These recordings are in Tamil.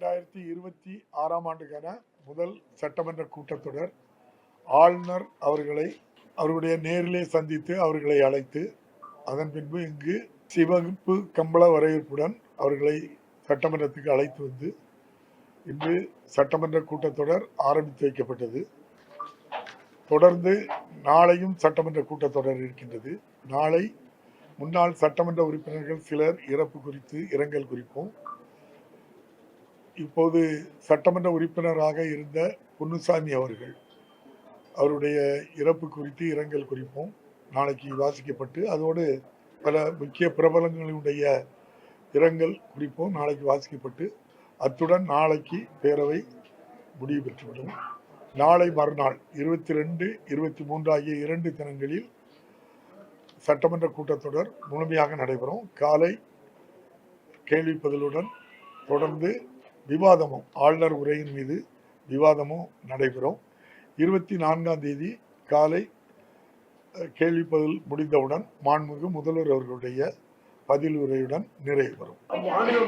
ரெண்டாயிரத்தி இருபத்தி ஆறாம் ஆண்டுக்கான முதல் சட்டமன்ற கூட்டத்தொடர். ஆளுநர் அவர்களை அவர்களுடைய நேரிலே சந்தித்து அவர்களை அழைத்து அதன் பின்பு இங்கு சிவகுப்பு கம்பள வரவேற்புடன் அவர்களை சட்டமன்றத்துக்கு அழைத்து வந்து இன்று சட்டமன்ற கூட்டத்தொடர் ஆரம்பித்து வைக்கப்பட்டது. தொடர்ந்து நாளையும் சட்டமன்ற கூட்டத்தொடர் இருக்கின்றது. நாளை முன்னாள் சட்டமன்ற உறுப்பினர்கள் சிலர் இறப்பு குறித்து இரங்கல் குறிப்போம். இப்போது சட்டமன்ற உறுப்பினராக இருந்த பொன்னுசாமி அவர்கள் அவருடைய இறப்பு குறித்து இரங்கல் குறிப்போம். நாளைக்கு வாசிக்கப்பட்டு அதோடு பல முக்கிய பிரபலங்களுடைய இரங்கல் குறிப்போம். நாளைக்கு வாசிக்கப்பட்டு அத்துடன் நாளைக்கு பேரவை முடிவு பெற்றுவிடும். நாளை மறுநாள் இருபத்தி ரெண்டு இருபத்தி மூன்று ஆகிய இரண்டு தினங்களில் சட்டமன்ற கூட்டத்தொடர் முழுமையாக நடைபெறும். காலை கேள்வி பதிலுடன் தொடர்ந்து விவாதமும் ஆளுநர் உரையின் மீது விவாதமும் நடைபெறும். இருபத்தி நான்காம் தேதி காலை கேள்வி பதில் முடிந்தவுடன் மாண்புமிகு முதல்வர் அவர்களுடைய பதில் உரையுடன் நிறைவு பெறும்.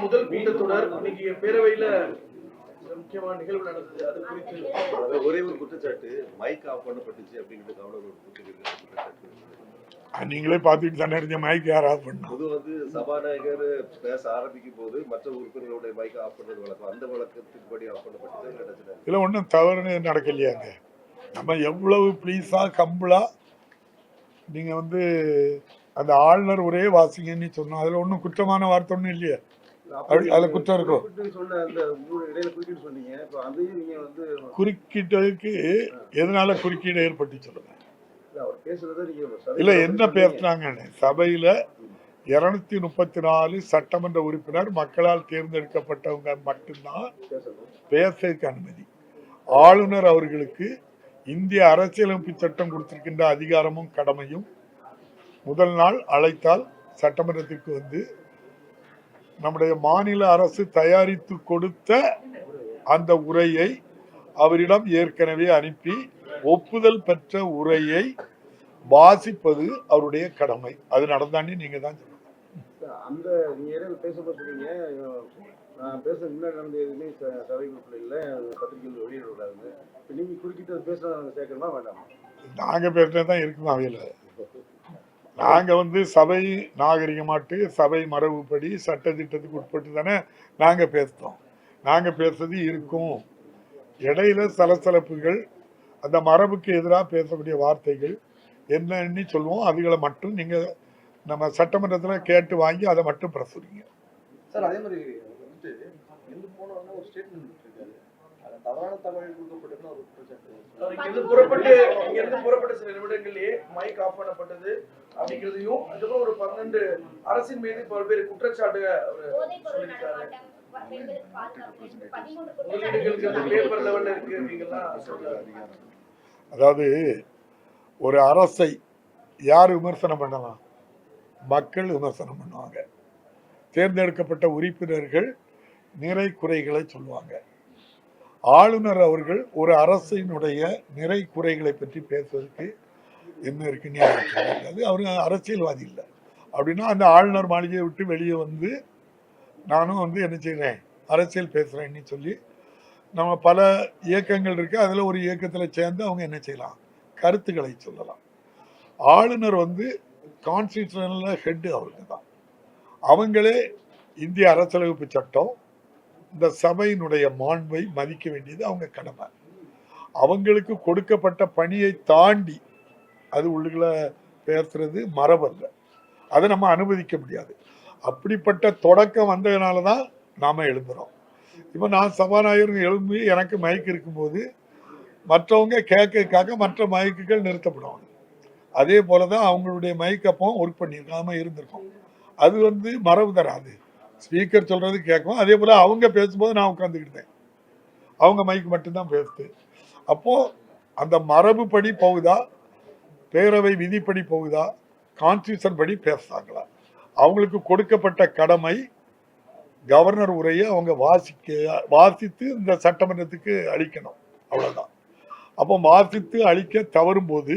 முதல் கூட்டத்தொடர் இன்னைக்கு பேரவையில முக்கியமான நிகழ்வு நடந்தது. அது குறித்து அதாவது ஒரே ஒரு குற்றச்சாட்டு மைக் ஆஃப் பண்ணப்பட்டுச்சு அப்படிங்கிறது அஹ், நீங்களே பார்த்துட்டு தானே இருந்த மைக் யார் ஆஃப் பண்ணா? பொது வந்து சபாநாயகர் பேச ஆரம்பிக்கும் போது மற்ற உறுப்பினர்களுடைய மைக் ஆஃப் பண்றது வழக்கம். அந்த வழக்கத்தின்படி ஆஃப் பண்ணப்பட்டது இதில் ஒன்றும் தவறுன்னு நடக்கலையாங்க. நம்ம எவ்வளவு ப்ளீஸா கம்பளா நீங்கள் வந்து அந்த ஆளுநர் ஒரே வாசிங்கன்னு சொன்னோம் அதில் ஒன்றும் குற்றமான வார்த்தை ஒன்றும் இல்லையே. அதுல குற்றம் இருக்கும். குறுக்கிட்டதுக்கு எதனால குறுக்கீடு ஏற்பட்டு சொல்லுங்க. இல்ல, என்ன பேசுனாங்கன்னு சபையில் இருநூத்தி முப்பத்தி நாலு சட்டமன்ற உறுப்பினர் மக்களால் தேர்ந்தெடுக்கப்பட்டவங்க மட்டும்தான் பேசுறதுக்கு அனுமதி. ஆளுநர் அவர்களுக்கு இந்திய அரசியலமைப்பு சட்டம் கொடுத்திருக்கின்ற அதிகாரமும் கடமையும் முதல் நாள் அழைத்தால் சட்டமன்றத்திற்கு வந்து நம்முடைய மாநில அரசு தயாரித்து கொடுத்த அந்த உரையை அவரிடம் ஏற்கனவே அனுப்பி ஒப்புதல் பெற்ற உரையை வாசிப்பது அவருடைய கடமை. அது நடந்தாண்டி நீங்க தான் சொல்லணும் அந்த நீங்க பேசும்போது சொன்னீங்க. நான் பேச முன்னாடி நடந்த எதுவுமே ச- சபைக்குள்ள இல்ல. பத்திரிகைகள் வெளியிடக்கூடாதுன்னு. இப்போ நீங்க குறுக்கிட்டு அது பேச சேர்க்கணுமா வேண்டாமா? நாங்க பேசுறது தான் இருக்கும் அவையில? நாங்க வந்து சபை நாகரிகமாட்டு சபை மரபுப்படி சட்ட திட்டத்துக்கு உட்பட்டு தானே நாங்க பேசுறோம். நாங்க பேசுறது இருக்கும். இடையில சலசலப்புகள் அந்த மரபுக்கு எதிராக பேசக்கூடிய வார்த்தைகள் என்னன்னு சொல்லுவோம். அதுகளை மட்டும் நீங்க நம்ம சட்டமன்றத்துல கேட்டு வாங்கி அதை மட்டும் பிரசுரிங்க. சார் அதே மாதிரி வந்துட்டு எந்த போனோம்னா ஒரு ஸ்டேட்மெண்ட் இருக்காரு அது தவறான தகவல் கொடுக்கப்பட்டதுன்னு ஒரு குற்றச்சாட்டு அவர் இங்கிருந்து புறப்பட்டு இங்கிருந்து புறப்பட்ட சில நிமிடங்களிலேயே மைக் ஆஃப் பண்ணப்பட்டது அப்படிங்கிறதையும் அதுக்கப்புறம் ஒரு பன்னெண்டு அரசின் மீது பல்வேறு போதைப்பொருள் சொல்லியிருக்காரு. அதாவது ஒரு அரசை யார் விமர்சனம் பண்ணலாம்? மக்கள் விமர்சனம் பண்ணுவாங்க. தேர்ந்தெடுக்கப்பட்ட உறுப்பினர்கள் நிறை குறைகளை சொல்லுவாங்க. ஆளுநர் அவர்கள் ஒரு அரசினுடைய நிறை குறைகளை பற்றி பேசுவதற்கு என்ன இருக்குன்னு எனக்கு தெரியாது அவர் அரசியல்வாதி இல்லை. அப்படின்னா அந்த ஆளுநர் மாளிகையை விட்டு வெளியே வந்து நானும் வந்து என்ன செய்கிறேன் அரசியல் பேசுகிறேன்னு சொல்லி நம்ம பல இயக்கங்கள் இருக்குது அதில் ஒரு இயக்கத்தில் சேர்ந்து அவங்க என்ன செய்யலாம்? கருத்துக்களை சொல்லலாம். ஆளுநர் வந்து கான்ஸ்டியூஷனில் ஹெட்டு அவருக்கு தான். அவங்களே இந்திய அரசியலமைப்பு சட்டம் இந்த சபையினுடைய மாண்பை மதிக்க வேண்டியது அவங்க கடமை. அவங்களுக்கு கொடுக்கப்பட்ட பணியை தாண்டி அது உள்ளுக்குள்ள பேசுறது மரபல்ல அதை நம்ம அனுமதிக்க முடியாது. அப்படிப்பட்ட தொடக்கம் வந்ததுனால தான் நாம் எழுந்துறோம் இப்போ நான் சபாநாயகர் எழும்பி எனக்கு மயக்கு இருக்கும்போது மற்றவங்க கேட்கறதுக்காக மற்ற மைக்குகள் நிறுத்தப்படுவாங்க. அதே போல தான் அவங்களுடைய மைக் அப்போ ஒர்க் பண்ணியிருக்காம இருந்திருக்கும். அது வந்து மரபு தராது. ஸ்பீக்கர் சொல்கிறது கேட்கும். அதே போல் அவங்க பேசும்போது நான் உட்காந்துக்கிட்டேன் அவங்க மைக் மட்டும்தான் பேசுது. அப்போது அந்த மரபு போகுதா? பேரவை விதிப்படி போகுதா? கான்ஸ்டியூஷன் படி பேசுகிறாங்களா அவங்களுக்கு கொடுக்கப்பட்ட கடமை கவர்னர் உரையை அவங்க வாசிக்க வாசித்து இந்த சட்டமன்றத்துக்கு அளிக்கணும். அவ்வளோதான் அப்போ வாசித்து அளிக்க தவறும் போது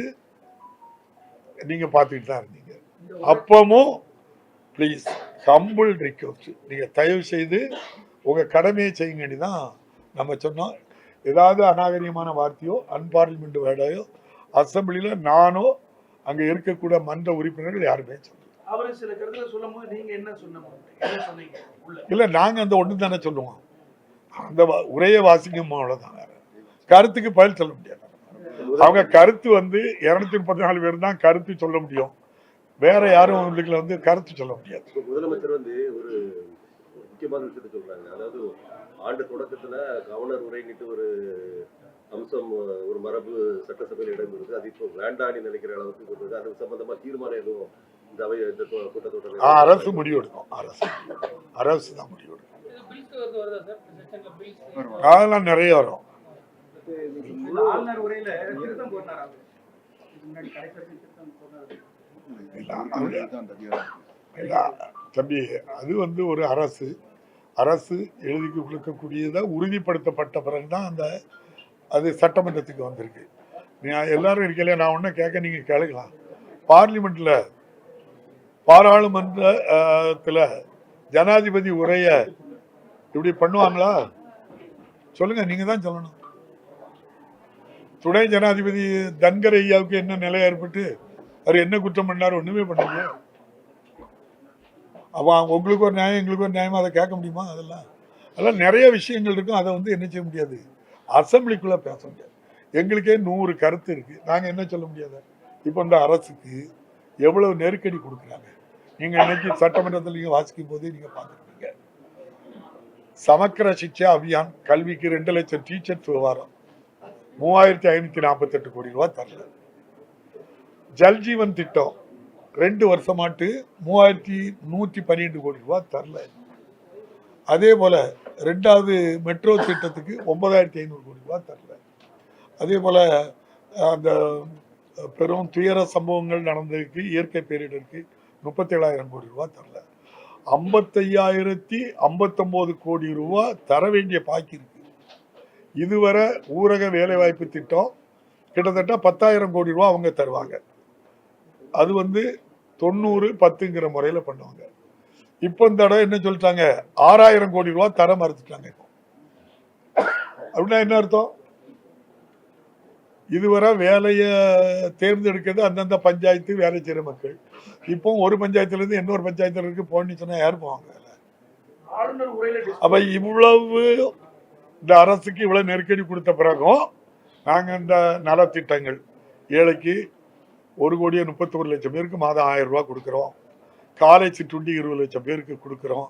நீங்க பார்த்துக்கிட்டு தான் இருந்தீங்க. அப்பமும் ப்ளீஸ் ஹம்பிள் ரிக்வஸ்ட் நீங்க தயவு செய்து உங்கள் கடமையை செய்யுங்கன்னு தான் நம்ம சொன்னோம். ஏதாவது அநாகரிகமான வார்த்தையோ அன்பார்லிமெண்ட் வேர்டையோ அசம்பிளியில் நானோ அங்கே இருக்கக்கூடிய மன்ற உறுப்பினர்கள் யாருமே சொல்லல. இல்லை நாங்கள் அந்த ஒன்று தானே சொல்லுவோம். அந்த உரையை வாசிக்கும் அவ்வளோதான் கருத்துக்கு பதில் சொல்ல முடியாது. அவங்க கருத்து வந்து இருநூத்தி முப்பத்தி நாலு பேர் தான் கருத்து சொல்ல முடியும். வேற யாரும் அவங்களுக்கு வந்து கருத்து சொல்ல முடியாது. முதலமைச்சர் வந்து ஒரு முக்கியமான விஷயத்த சொல்றாங்க அதாவது ஆண்டு தொடக்கத்துல கவர்னர் உரைங்கிட்டு ஒரு அம்சம் ஒரு மரபு சட்டசபையில் இடம்பெறுது. அது இப்போ வேண்டான்னு நினைக்கிற அளவுக்கு கொண்டு. அது சம்பந்தமா தீர்மானம் எதுவும் இந்த அவை இந்த கூ- ஆ, கூட்டத்தொடரில் அரசு முடிவு எடுக்கும் அரசு. அரசு தான் முடிவு எடுக்கும் அதெல்லாம் நிறைய வரும். ஆளுநர் உரையில திருத்தம் தம்பி அது வந்து ஒரு அரசு. அரசு எழுதி கொடுக்கக்கூடியதாக உறுதிப்படுத்தப்பட்ட பிறகுதான் அந்த அது சட்டமன்றத்துக்கு வந்திருக்கு. நீ எல்லாரும் இருக்கல நான் ஒன்றும் கேட்க நீங்கள் கேளுக்கலாம் பார்லிமெண்ட்டில் பாராளுமன்றத்தில் ஜனாதிபதி உரைய இப்படி பண்ணுவாங்களா? சொல்லுங்கள் நீங்கள் தான் சொல்லணும். துணை ஜனாதிபதி தன்கர் ஐயாவுக்கு என்ன நிலை ஏற்பட்டு அவர் என்ன குற்றம் பண்ணார் ஒன்றுமே பண்ணல. அப்போ அவங்க உங்களுக்கு ஒரு நியாயம் எங்களுக்கு ஒரு நியாயமாக அதை கேட்க முடியுமா? அதெல்லாம் அதெல்லாம் நிறைய விஷயங்கள் இருக்கும். அதை வந்து என்ன செய்ய முடியாது? அசம்பிளிக்குள்ளே பேச முடியாது. எங்களுக்கே நூறு கருத்து இருக்குது நாங்கள் என்ன சொல்ல முடியாது? இப்போ இந்த அரசுக்கு எவ்வளவு நெருக்கடி கொடுக்குறாங்க? நீங்கள் இன்னைக்கு சட்டமன்றத்தில் நீங்கள் வாசிக்கும் போதே நீங்கள் பார்த்துருக்கீங்க சமக்கர சிக்ஷா அபியான் கல்விக்கு ரெண்டு லட்சம் டீச்சர்ஸ் விவகாரம் மூவாயிரத்தி ஐநூற்றி நாற்பத்தெட்டு கோடி ரூபா தரல ஜல்ஜீவன் திட்டம் ரெண்டு வருஷமாட்டு மூவாயிரத்தி நூற்றி பன்னிரெண்டு கோடி ரூபா தரல அதே போல் ரெண்டாவது மெட்ரோ திட்டத்துக்கு ஒன்பதாயிரத்தி ஐநூறு கோடி ரூபா தரல அதே போல் அந்த பெரும் துயர சம்பவங்கள் நடந்ததுக்கு இயற்கை பேரிடருக்கு முப்பத்தேழாயிரம் கோடி ரூபா தரல ஐம்பத்தையாயிரத்தி ஐம்பத்தொம்போது கோடி ரூபா தர வேண்டிய பாக்கி இருக்கு. இதுவரை ஊரக வேலைவாய்ப்பு திட்டம் கிட்டத்தட்ட பத்தாயிரம் கோடி ரூபாய் அவங்க தருவாங்க. அது வந்து தொண்ணூறு பத்துங்கிற முறையில பண்ணுவாங்க. இப்போ இந்த தடவை என்ன சொல்லிட்டாங்க? ஆறாயிரம் கோடி ரூபாய் தர மறுத்துட்டாங்க அப்படின்னா என்ன அர்த்தம்? இதுவரை வேலையை தேர்ந்தெடுக்கிறது அந்தந்த பஞ்சாயத்து வேலை செய்கிற மக்கள். இப்போ ஒரு பஞ்சாயத்துல இருந்து இன்னொரு பஞ்சாயத்துல இருக்கு போன்னு சொன்னா யார் போவாங்க அப்ப இவ்வளவு இந்த அரசுக்கு இவ்வளோ நெருக்கடி கொடுத்த பிறகும் நாங்கள் இந்த நலத்திட்டங்கள் ஏழைக்கு ஒரு கோடியே முப்பத்தொரு லட்சம் பேருக்கு மாதம் ஆயிரம் ரூபா கொடுக்குறோம். காலை சிற்றுண்டி இருபது லட்சம் பேருக்கு கொடுக்குறோம்.